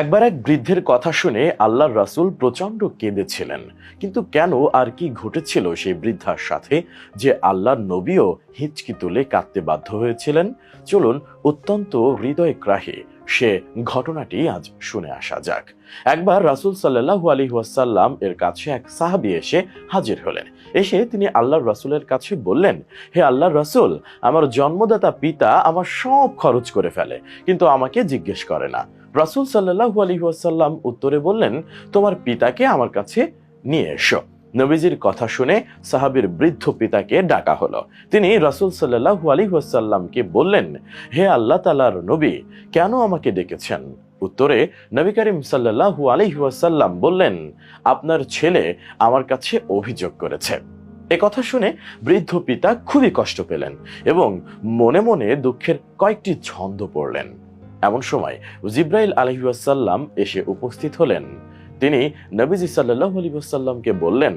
একবার এক বৃদ্ধের কথা শুনে আল্লাহর রাসূল প্রচণ্ড কেঁদেছিলেন। কিন্তু কেন আর কি ঘটেছিল সেই বৃদ্ধার সাথে যে আল্লাহর নবীও হিচকি তুলে কাঁদতে বাধ্য হয়েছিলেন? চলুন অত্যন্ত হৃদয়গ্রাহী সে ঘটনাটি আজ শুনে আসা যাক। একবার রাসূল সাল্লাল্লাহু আলাইহি ওয়াসাল্লাম এর কাছে এক সাহাবী এসে হাজির হলেন। এসে তিনি আল্লাহর রাসূলের কাছে বললেন, হে আল্লাহর রাসূল, আমার জন্মদাতা পিতা আমার সব খরচ করে ফেলে, কিন্তু আমাকে জিজ্ঞেস করে না। রাসূল সাল্লাল্লাহু আলাইহি ওয়াসাল্লাম উত্তরে বললেন, তোমার পিতাকে আমার কাছে নিয়ে এসো। নবীজির কথা শুনে সাহাবীর বৃদ্ধ পিতাকে ডাকা হলো। তিনি রাসূল সাল্লাল্লাহু আলাইহি ওয়াসাল্লামকে বললেন, হে আল্লাহ তাআলার নবী, কেন আমাকে ডেকেছেন? উত্তরে নবী করিম সাল্লাল্লাহু আলাইহি ওয়াসাল্লাম বললেন, আপনার ছেলে আমার কাছে অভিযোগ করেছে। এ কথা শুনে বৃদ্ধ পিতা খুবই কষ্ট পেলেন এবং মনে মনে দুঃখের কয়েকটি ছন্দ পড়লেন। এমন সময় জিব্রাইল আলহিউসাল্লাম এসে উপস্থিত হলেন। তিনি নবীজি সাল্লাহ আলী ওয়াসাল্লামকে বললেন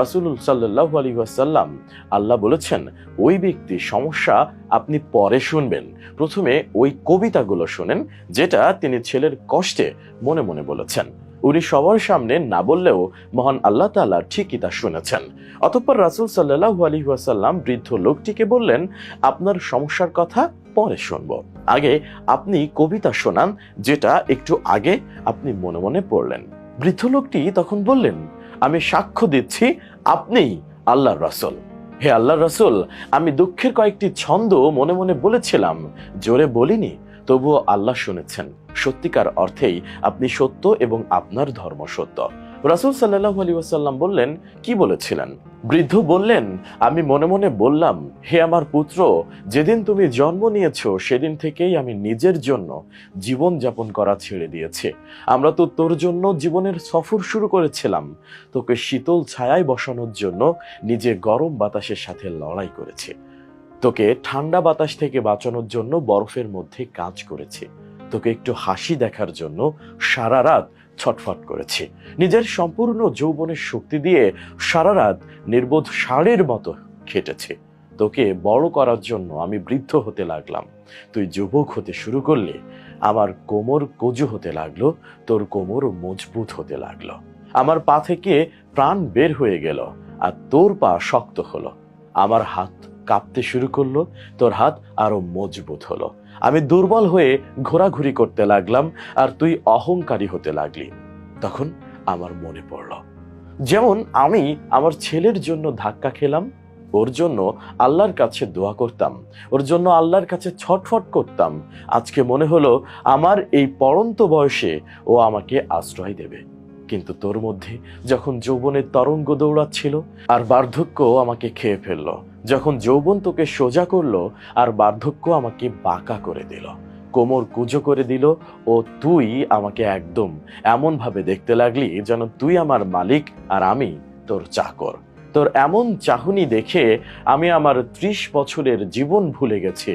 রাসুল সাল্লাহ আলী ওয়াসাল্লাম, আল্লাহ বলেছেন, ওই ব্যক্তি সমস্যা আপনি পরে শুনবেন। প্রথমে ওই কবিতাগুলো শোনেন, যেটা তিনি ছেলের কষ্টে মনে মনে বলেছেন। উনি সবার সামনে না বললেও মহান আল্লাহ তাআলা ঠিকই তা শুনেছেন। অতঃপর রাসুল সাল্লাহ আলী বৃদ্ধ লোকটিকে বললেন, আপনার সমস্যার কথা পরে শুনব। আগে আপনি কবিতা শোনান, যেটা একটু আগে আপনি মনে মনে পড়লেন। বৃদ্ধ লোকটি তখন বললেন, আমি সাক্ষ্য দিচ্ছি আপনিই আল্লাহ রাসূল। হে আল্লাহ রাসূল, আমি দুঃখের কয়েকটি ছন্দ মনে মনে বলেছিলাম, জোরে বলিনি, তবুও আল্লাহ শুনেছেন। সত্যিকার অর্থেই আপনি সত্য এবং আপনার ধর্ম সত্য। রাসূল সাল্লাল্লাহু আলাইহি ওয়াসাল্লাম বললেন, কি বলেছিলেন? বৃদ্ধ বললেন, আমি মনে মনে বললাম, হে আমার পুত্র, যেদিন তুমি জন্ম নিয়েছো, সেদিন থেকেই আমি নিজের জন্য জীবন যাপন করা ছেড়ে দিয়েছি। আমরা তো তোর জন্য জীবনের সফর শুরু করেছিলাম। তোকে শীতল ছায়ায় বসানোর জন্য নিজে গরম বাতাসের সাথে লড়াই করেছি। তোকে ঠান্ডা বাতাস থেকে বাঁচানোর জন্য বরফের মধ্যে কাজ করেছি। তোকে একটু হাসি দেখার জন্য সারা রাত ছটফট করেছি। নিজের সম্পূর্ণ যৌবনের শক্তি দিয়ে সারা রাত নির্বোধ ষাঁড়ের মতো খেটেছি। তোকে বড় করার জন্য আমি বৃদ্ধ হতে লাগলাম। তুই যুবক হতে শুরু করলে, আমার কোমর কজু হতে লাগল, তোর কোমর মজবুত হতে লাগল। আমার পা থেকে প্রাণ বের হয়ে গেল আর তোর পা শক্ত হলো। আমার হাত কাঁপতে শুরু করল, তোর হাত আরও মজবুত হলো। আমি দুর্বল হয়ে ঘোরাঘুরি করতে লাগলাম আর তুই অহংকারী হতে লাগলি। তখন আমার মনে পড়ল। যেমন আমি আমার ছেলের জন্য ধাক্কা খেলাম, ওর জন্য আল্লাহর কাছে দোয়া করতাম, ওর জন্য আল্লাহর কাছে ছটফট করতাম। আজকে মনে হলো আমার এই পড়ন্ত বয়সে ও আমাকে আশ্রয় দেবে। কিন্তু তোর মধ্যে যখন যৌবনের তরঙ্গ দৌড়াচ্ছিল আর বার্ধক্য আমাকে খেয়ে ফেলল, যখন যৌবন তোকে সোজা করল আর বার্ধক্য আমাকে বাঁকা করে দিল, কোমর কুজো করে দিল ও তুই আমাকে একদম এমন ভাবে দেখতে লাগলি যেন তুই আমার মালিক আর আমি তোর চাকর। তোর এমন চাহনি দেখে আমি আমার ত্রিশ বছরের জীবন ভুলে গেছি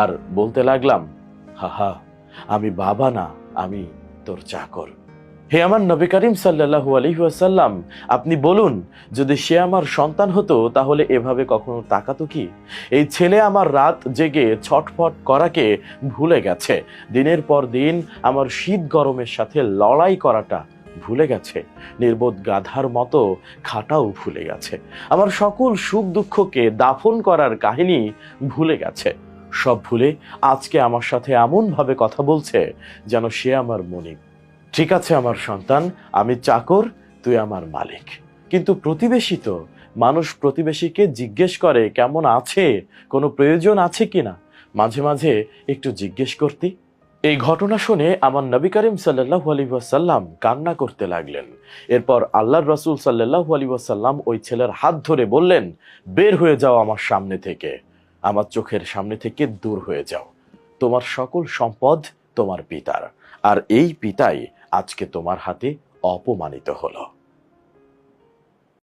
আর বলতে লাগলাম, হাহা, আমি বাবা না, আমি তোর চাকর। হে আমার নবী করিম সাল্লাল্লাহু আলাইহি ওয়াসাল্লাম, আপনি বলুন, যদি সে আমার সন্তান হতো, তাহলে এভাবে কখনো তাকাতো কি? এই ছেলে আমার রাত জেগে ছটফট করাকে ভুলে গেছে। দিনের পর দিন আমার শীত গরমের সাথে লড়াই করাটা ভুলে গেছে। নির্বোধ গাধার মতো খাটাও ভুলে গেছে। আমার সকল সুখ দুঃখকে দাফন করার কাহিনী ভুলে গেছে। সব ভুলে আজকে আমার সাথে এমনভাবে কথা বলছে, যেন সে আমার মনিক ঠিক আছে আমার সন্তান, আমি চাকর, তুই আমার মালিক। কিন্তু প্রতিবেশী তো মানুষ প্রতিবেশীকে জিজ্ঞেস করে, কেমন আছে? কোনো প্রয়োজন আছে কিনা মাঝে মাঝে একটু জিজ্ঞেস করতি। এই ঘটনা শুনে আমার নবী করিম সাল্লাহ আলী ওয়াসাল্লাম কান্না করতে লাগলেন। এরপর আল্লাহর রসুল সাল্লাহ আলী ওয়াসাল্লাম ওই ছেলের হাত ধরে বললেন, বের হয়ে যাও আমার সামনে থেকে। আমার চোখের সামনে থেকে দূর হয়ে যাও। তোমার সকল সম্পদ তোমার পিতার। আর এই পিতাই আজকে তোমার হাতে অপমানিত হলো।